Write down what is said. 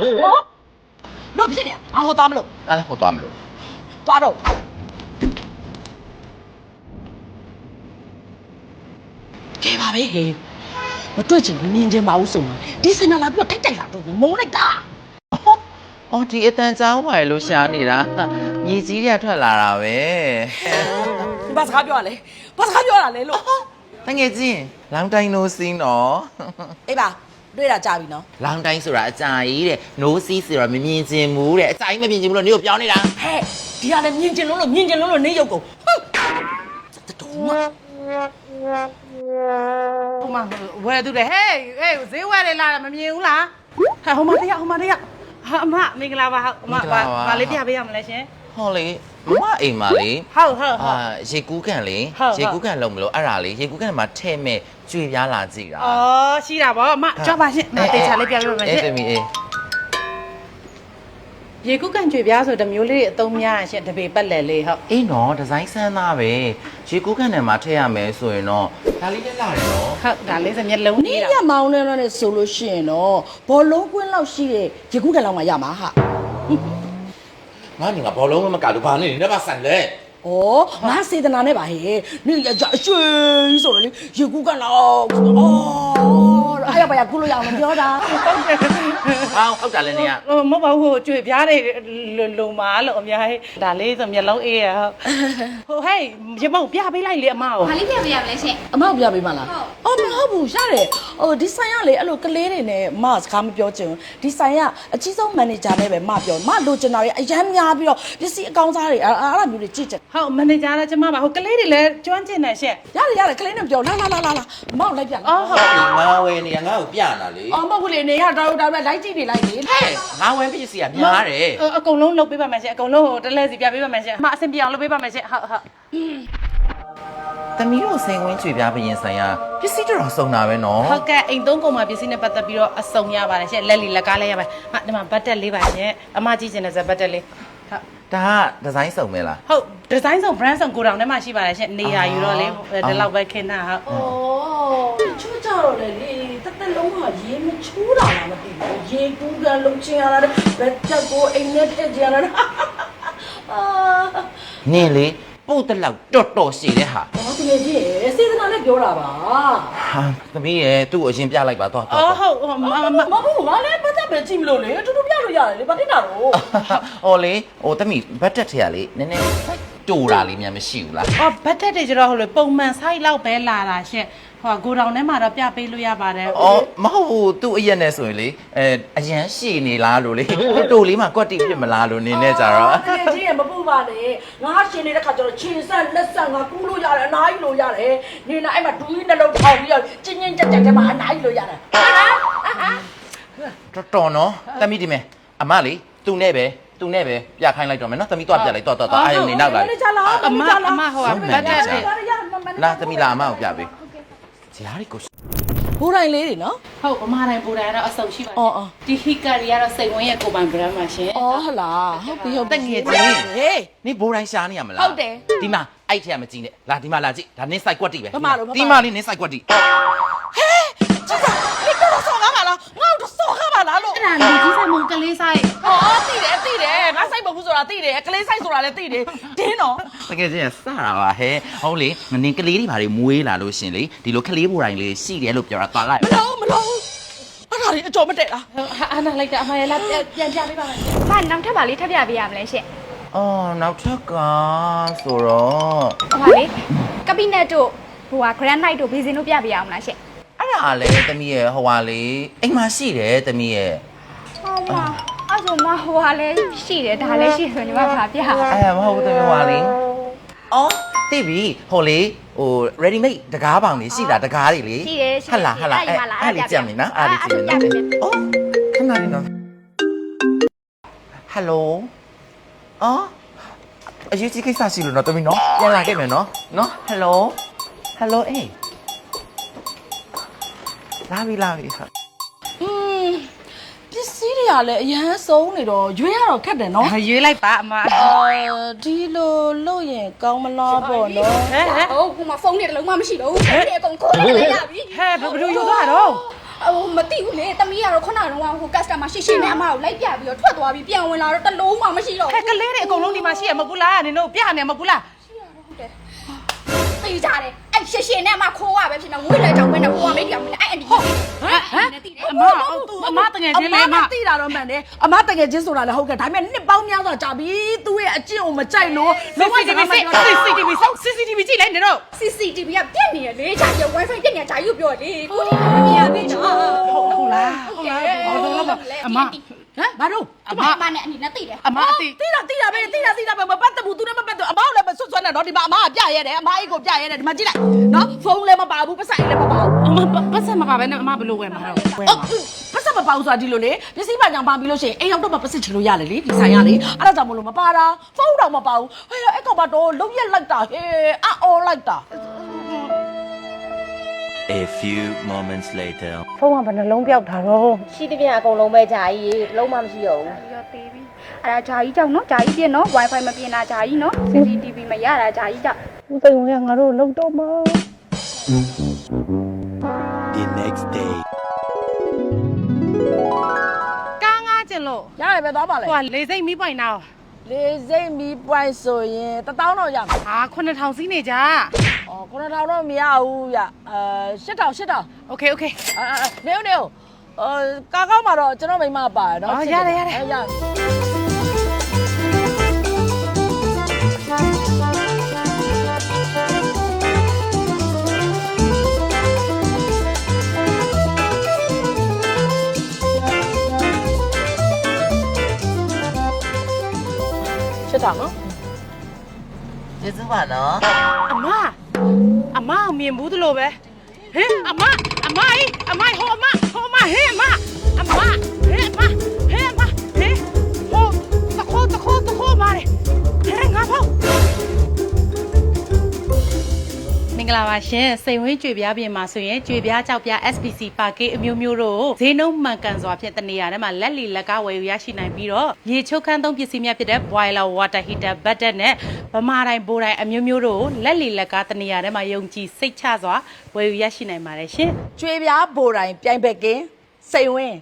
လို့ဖြစ်နေအဟောသားမလို့အဲ့ဒါဟိုသွားမလို့သွားတော့ကဲပါပဲဟေးမတွေ့ချင်ဘူးမြင်ချင်ပါဘူးဆိုမှဒီစင်နာလာပြီးတော့ထိုက်တိုက်လာတော့မုန်းလိုက်တာအော်ဒီအတန်ကြောင်းပါလေလို့ရှာနေတာမြေကြီးတွေကထွက်လာတာပဲဒီဘာစကားပြောရလဲဘာစကားပြောရလဲလို့တငယ်ချင်းလောင်တိုင်းနိုးစင်းနော်အေးပါ တွေ့တာကြာပြီနော်လောင်တိုင်းဆိုတာအကြာကြီးတဲ့နိုးစီးဆိုတာမမြင်ချင်ဘူးတဲ့အကြာကြီးမမြင်ချင်ဘူးလို့နေကိုပြောင်းနေတာဟဲ့ဒီကလည်းမြင်ချင်လို့လို့မြင်ချင်လို့လို့နေရုပ်ကုန်ဟမ်စတူမဟိုမှာဝယ်သူတယ်ဟေးဟေးဈေးဝယ်လေလာတာမမြင်ဘူးလားဟာဟိုမှာတရားဟိုမှာတရားဟာအမမင်္ဂလာပါဟုတ်အမဘာဘာလေးပြပေးရမလဲရှင် ဟောလေမမအိမ်မှာလေဟုတ်ဟုတ်ဟုအာတ် ရေကူးကန်လေဟုတ်ဟုတ် ရေကူးကန်လုံးမလို့အဲ့ဒါလေရေကူးကန်မှာထဲ့မဲ့ကျွေပြားလာကြည့်တာအော်ရှိတာဗောအမကြွပါရှင်မတေချာလေးပြပေးပါမယ်အေးရှတင်မီးအေးရေကုတ်ကန်ကြွေပြားဆိုတစ်မျိုးလေးအသုံးများရှင်တပေပတ်လက်လေးဟုတ်အေးနော်ဒီဇိုင်းဆန်းသားပဲရေကူးကန်ထဲမှာထည့်ရမယ်ဆိုရင်တော့ဒါလေးလည်းလာတယ်နော် ဟုတ်ဒါလေးစမျက်လုံးနီးနေတာရမောင်းနေတော့နဲ့ဆိုလို့ရှိရင်တော့ဘောလုံးကွင်းလောက်ရှိတဲ့ရေကူးကန်လောက်မှရမှာဟာငါ ညီကဘောလုံးမကလို့ဘာနေနေတော့ဆန်လဲဩငါစေတနာနဲ့ပါဟဲ့နီးရကြအရွှေဆိုတော့လေရေကူးကန်လောက်ဩအဲ့ ရပါရကူလို့ရအောင်မပြောတာဟောင်းဟုတ်တာလည်းနေရဟိုမဟုတ်ပါဘူးဟိုကြွေပြားတွေလုံလုံမာလို့အများကြီးဒါလေးဆိုမျက်လုံးအေးရဟုတ်ဟိုဟေးရမုံပြပေးလိုက်လေအမကိုဘာလေးပြပေးရမလဲရှင်အမောက်ပြပေးမလားအော်မဟုတ်ဘူးရတယ်ဟိုဒီဆိုင်ကလေအဲ့လိုကလေးတွေနဲ့မစကားမပြောချင်ဘူးဒီဆိုင်ကအကြီးဆုံးမန်နေဂျာနဲ့ပဲမပြောမလိုချင်တာတွေအရန်များပြီးတော့ပစ္စည်းအကောင်းစားတွေအဲ့အဲ့လိုမျိုးတွေကြည့်ချင်ဟုတ်မန်နေဂျာကကျမပါဟိုကလေးတွေလည်းကျွမ်းကျင်တယ်ရှင့်ရတယ်ရတယ်ကလေးနဲ့ပြောလာလာလာလာလာမောက်လိုက်ပြအော်ဟုတ်ဒီငါဝယ်နေရငါ့ကိုပြနာလေအော်မဟုတ်ဘူးလေနေရတော်တော်ပဲလိုက်ကြည့်နေလိုက်လေဟဲ့ငါဝယ်ပစ္စည်းကများတယ်အကုန်လုံးလုပ်ပေးပါမယ်ရှင်အကုန်လုံးဟိုတလဲစီပြပေးပါမယ်ရှင်အမအဆင်ပြေအောင်လုပ်ပေးပါမယ်ရှင်ဟုတ်ဟုတ်သမီးတို့စိန်ဝင်းကျွေပြားပရင်ဆိုင်ရပစ္စည်းတော်စုံတာပဲနော်ဟုတ်ကဲ့အိမ်သုံးကုန်မှာပစ္စည်းနဲ့ပတ်သက်ပြီးတော့အစုံရပါတယ်ရှင်လက်လီလက်ကားလည်းရပါတယ်ဟာဒီမှာဘတ်တက်လေးပါရှင်အမကြည့်ချင်တဲ့ဇက်ဘတ်တက်လေးဟုတ် ဒါကဒီဇိုင်းစုံမဲလား ဟုတ်ဒီဇိုင်းဆောင် brand ဆောင်ကိုတောင်ထဲမှာရှိပါတယ်ရှင်နေရာယူတော့လေဒီလောက်ပဲခင်းတာဟုတ်အော်ချူကြတော့လေလေတက်တက်လုံးကရေမချူးတာလားမသိဘူးရေကူးကန်လုံးချင်ရတာဘက်ချက်ကိုအိမ်နဲ့ထည့်ကြရတာအာနင်းလေပို့တက်လောက်တော်တော်ရှိတဲ့ဟာ ဘာတကယ်ကြီးစေတနာနဲ့ ပြောတာပါဟာသမီးရဲ့သူ့ကိုအရင်ပြလိုက်ပါတော့တော့အော်ဟုတ်ဟိုမမမဟုတ်ငါလည်းပတ်သက်ပဲကြည့်မလို့လေအတူတူပြလို့ရတယ်လေဘာဖြစ်တာတော့ဟောလေဟိုသမီးဘတ်တက်ထရလေနည်းနည်းတူတာလေးများမရှိဘူးလားအော်ဘတ်တက်တွေကျတော့ဟိုလေပုံမှန် site လောက်ပဲလာတာရှင် ဟိုကိုတောင်ထဲမှာတော့ပြပေးလို့ရပါတယ်အော်မဟုတ်ဘူးသူ့အရက်နဲ့ဆိုရင်လေအဲအရန်ရှိနေလားလို့လေတူလေးမှာကွက်တိဖြစ်မလားလို့နင်းနေကြတော့တကယ်ကြီးရမပူပါနဲ့ငါရှင်နေတဲ့ခါကျတော့ခြေဆက်လက်ဆက်ငါကူးလို့ရတယ်အနားကြီးလို့ရတယ်နေလာအဲ့မှာဒူးကြီးနှလုံးထောင်ပြီးတော့ကျင်းချင်းကြက်ကြက်ထဲမှာအနားကြီးလို့ရတယ်ဟာဟာတော်တော်နော်သမီးဒီမဲအမလေးသူနဲ့ပဲသူနဲ့ပဲပြခိုင်းလိုက်တော့မယ်နော်သမီးတော့ပြလိုက်တော့တော့အာယုံနေနောက်လာကြလားအမအမဟိုကဘတ်တက်တွေလာသမီးလာအမကိုပြပေး ဂျာရီကိုဘိုးတိုင်းလေးတွေနော် ဟုတ်အမတိုင်းပူတိုင်းတော့အစုံရှိပါတအော်ယ်အော်ဒီဟီကာရီကတော့စိတ်ဝင်ရဲ့ကိုပိုင် brand ပါရှင်အော်ဟလာဟုတ်ပြီဟုတ်ပြီ တက်ငယ်ချင်းဟေးနေဘိုးတိုင်းရှားနေရမလားဟုတ်တယ်ဒီမှာအဲ့ထက်မကြည့်နဲ့လာဒီမှာလာကြည့်ဒါနင်းဆိုင်ကွက်တိပဲဘာမှလို့ဘာမှဒီမှာလေးနင်းဆိုင်ကွက်တိဟဲ့ကြည့်စားဒီကတော့ဆောင်းကားပါလားငါတို့ဆောင်းကားပါလားလို့အဲ့ဒါလူကြီးဆိုင်မုံကလေးဆိုင် ဆိုတာသိတယ်ကလေးစိုက်ဆိုတာလည်းသိတယ်ဒင်းတော့တကယ်ချင်းစတာပါဟဲ့ဟုတ်လေငနင်းကလေးတွေဘာတွေမွေးလာလို့ရှင်လေဒီလိုကလေးဘိုးတိုင်းလေးရှိတယ်လို့ပြောတာသွားလိုက်မလို့မလို့အဲ့ဒါလေးအကျော်မတက်လားဟာအနာလိုက်တာအမရလာပြန်ပြန်ပြပေးပါမယ်။ဘာနောက်ထပ်ပါလေးထပ်ပြပေးရမလဲရှင်အော်နောက်ထပ်ကဆိုတော့။ဟိုပါလေကပိနက်တို့ဟိုက grand night တို့ဘေးစင်တို့ပြပေးရအောင်လားရှင်အဲ့ဒါလေသမီးရဲ့ဟိုဟာလေအိမ်မှာရှိတယ်သမီးရဲ့။ဟောမအဲ့ဆို မဟိုကလည်းရှိတယ်ဒါလည်းရှိဆိုညီမဗာပြ။အဲမဟုတ်ဘူးသမီးဟိုဟာလေအော်သိပြီဟိုလေဟို ready made တကားပေါင်လေးရှိတာတကားတွေလေရှိတယ်ရှိတယ်ဟတ်လားဟတ်လားအဲ့ဒီမှာလားအဲ့လေးကြက်မင်းနော်အဲ့လေးကြည့်မင်းနော်အဲ့ဒါပြပေးအော်ခဏလေးနော်ဟယ်လိုအော်အရေးကြီးကိစ္စရှိလို့နော်သမီးနော်ပြန်လာခဲ့မယ်နော်နော်ဟယ်လိုဟယ်လိုအေးလာပြီလာပြီဟာอืมပ စ္စည်းတွေကလည်းအရန်ဆုံးနေတော့ရွေးရတော့ခက်တယ်နော်ရွေးလိုက်ပါအမအော်ဒီလိုလုပ်ရင်ကောင်းမလားပေါ့နော်ဟဲ့ဟဲ့ဟုတ်ဟိုမှာဖုန်းတွေတလုံးမှမရှိတော့ဘူး။ဖုန်းတွေအကုန်ခိုးလိုက်ရပြီဟဲ့ဘယ်လိုယူသွားတော့ဟဟိုမသိဘူးလေတမီးကတော့ခုနကတော့ဟို customer ရှင်းရှင်းနဲ့အမကိုလိုက်ပြပြီးတော့ထွက်သွားပြီးပြန်ဝင်လာတော့တလုံးမှမရှိတော့ဟဲ့ကလေးတွေအကုန်လုံးဒီမှာရှိရမကူလားနင်တို့ပြနေမကူလားသိကြတယ်အဲ့ရှင်းရှင်းနဲ့အမခိုးရပဲဖြစ်နေဝိလိုက်တော့ပဲနဲ့ဟိုကမေးပြောင်းနေအဲ့အန်ဒီ ဟုတ်ဟမ်ဟမ်သိတယ်အမသူအမတငယ်ချင်းလေးအမမသိတာတော့မှန်တယ်အမတကယ်ချင်းဆိုတာလည်းဟုတ်ကဲ့ဒါပေမဲ့နှစ်ပေါင်းများစွာကြာပြီသူ့ရဲ့အကျင့်ကိုမကြိုက်လို့ CCTV CCTV CCTV ကြည့်လိုက်နေတော့ CCTV ကပြက်နေရလေဂျာကြီး wifi ပြက်နေဂျာကြီးကိုပြောလေကိုဒီမမြင်ရသေးနော်ဟုတ်လားဟုတ်လားဘာလို့လဲအမဟမ်ဘာလို့အအမမအမနဲ့အနီနဲ့သိတယ်အမအတိသိတာသိတာပဲသိတာသိတာပဲမပတ်သက်ဘူးသူလည်းမပတ်သက် အမောက်လည်းမဆွတ်ဆွတ်နဲ့တော့ဒီမှာအမကပြရဲတယ်အမအိတ်ကိုပြရဲတယ်ဒီမှာကြည့်လိုက်နော်ဖုန်းလည်းမပါဘူးပတ်စံလည်းမပါဘူးအမပတ်စံမပါပဲနဲ့အမဘလို့ဝယ်မှာတော့ဝယ်အော်မှာပတ်စံမပါဘူးဆိုတာဒီလိုလေပစ္စည်းပါကြောင်ပါပြီးလို့ရှိရင်အိမ်ရောက်တော့မှပတ်စံချလို့ရတယ်လေဒီဆိုင်ရလေအဲ့ဒါကြောင့်မလို့မပါတာဖုန်းတော့မပါဘူးဟဲ့အဲ့ကောင်ကတော့လုံးရက်လိုက်တာဟဲ့အော်လိုက်တာ A few moments later. ဖုန်းကဘယ်နှလုံးပြောက်တာတော့ရှိတဲ့ပြန်အကုန်လုံးပဲဂျာကြီးရေလုံးမမရှိတော့ဘူးရောသေးပြီအဲ့ဒါဂျာကြီးကြောင့်နော်ဂျာကြီးပြက်နော် wifi မပြင်တာဂျာကြီးနော် CCTV မရတာဂျာကြီးကြောင့်သိဝင်ကငါတို့လုံတော့မှာ The next day. ကားငါကျင်လို့ရတယ်ပဲသွားပါလေဟိုကလေစိတ်မီးပွိုင်နာလေစိတ်မီပွိုင်းဆိုရင်တပေါင်းတော့ရမှာဟာ9000စီးနေကြ ဩ9000တော့မရဘူးဗျအဲ8000 8000 okay okay နေဦးနေဦးအဲကားကောင်းမှာတော့ကျွန်တော်မိမပါတယ်နော်အော်ရတယ်ရတယ် အဲရရှစ်တောင်နော်ကျေးဇူးပါနော်အမ အမအမြင်ဘူးတလို့ပဲဟင်အမအမအေးအမဟိုအမဟိုအမဟဲ့အမအမဟဲ့အမဟဲ့အမဟဲ့ င်္ဂလာပါရှင်စိန်ဝင်းကြွေပြားပြင်မှာဆိုရင်ကြွေပြားကြောက်ပြား SPC ပါကေးအမျိုးမျိုးတို့ဈေးနှုန်းမှန်ကန်စွာဖြင့်တနေရာထဲမှာလက်လီလက်ကဝယ်ယူရရှိနိုင်ပြီးတော့ရေချုပ်ခန်းသုံးပစ္စည်းများဖြစ်တဲ့ boiler water heater butter နဲ့ဗမာတိုင်းဘိုးတိုင်းအမျိုးမျိုးတို့လက်လီလက်ကတနေရာထဲမှာယုံကြည်စိတ်ချစွာဝယ်ယူရရှိနိုင်ပါတယ်ရှင်ကျွေးပြားဘိုတိုင်းပြိုင်ဘက်ကင်းစိန်ဝင်း